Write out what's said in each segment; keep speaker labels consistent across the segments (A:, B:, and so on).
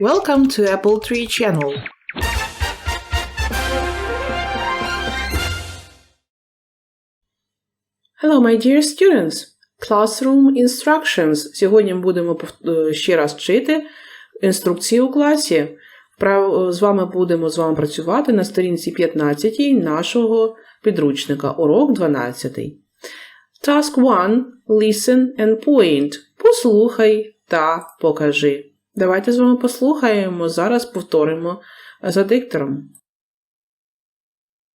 A: Welcome to Apple Tree Channel. Hello, my dear students! Classroom Instructions. Сьогодні будемо е, ще раз вчити інструкції у класі. З вами будемо з вами працювати на сторінці 15 нашого підручника, урок 12. Task 1. Listen and point. Послухай та покажи. Давайте з вами послухаємо, зараз повторимо за диктором.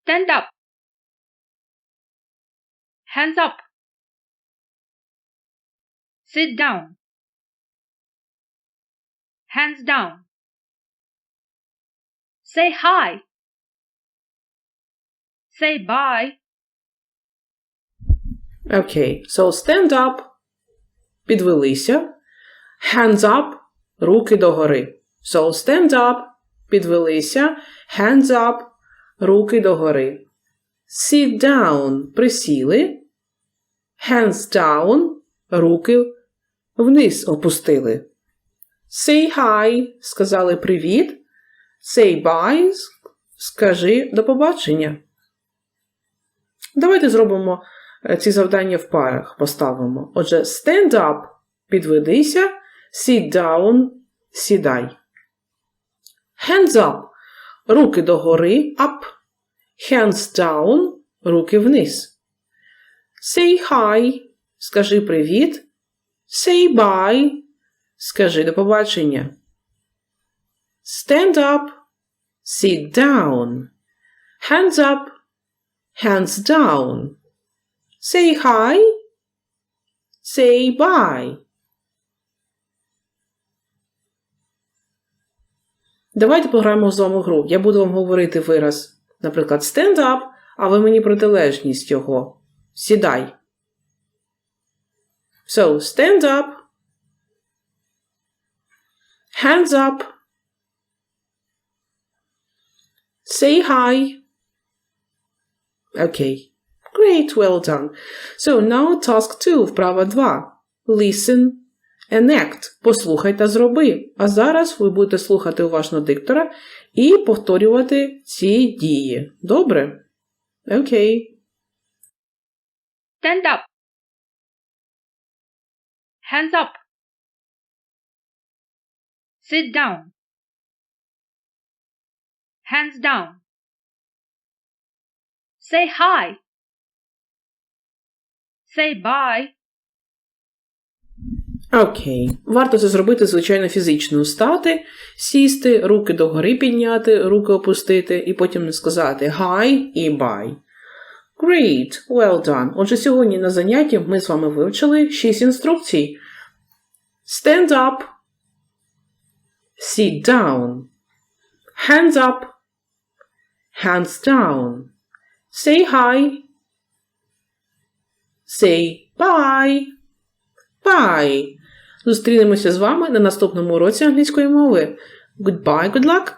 B: Stand up. Hands up. Sit down. Hands down. Say hi. Say bye.
A: Окей. So stand up. Підвелися. Hands up. Руки догори. So stand up. Підвелися. Hands up. Руки догори. Sit down. Присіли. Hands down. Руки вниз опустили. Say hi. Сказали привіт. Say bye. Скажи до побачення. Давайте зробимо е, ці завдання в парах поставимо. Отже, stand up підведися, sit down сідай. Hands up руки догори up. Hands down руки вниз. Say hi скажи привіт. Say bye скажи до побачення. Stand up sit down. Hands up hands down. Say hi. Say bye. Давайте пограємо з вами гру. Я буду вам говорити вираз, наприклад, stand up, а ви мені протилежність його. Сідай. So, stand up. Hands up. Say hi. Okay. Great, well done. So now task 2, вправа 2. Listen and act. Послухай та зроби. А зараз ви будете слухати уважно диктора і повторювати ці дії. Добре? Окей.
B: Stand up. Hands up. Sit down. Hands down. Say hi. Say bye.
A: Окей. Варто це зробити, звичайно, фізично встати, сісти, руки догори підняти, руки опустити, і потім сказати hi і bye. Great, well done. Отже, сьогодні на занятті ми з вами вивчили 6 інструкцій. Stand up. Sit down. Hands up. Hands down. Say hi. Say bye. Bye. Зустрінемося з вами на наступному уроці англійської мови. Goodbye, good luck!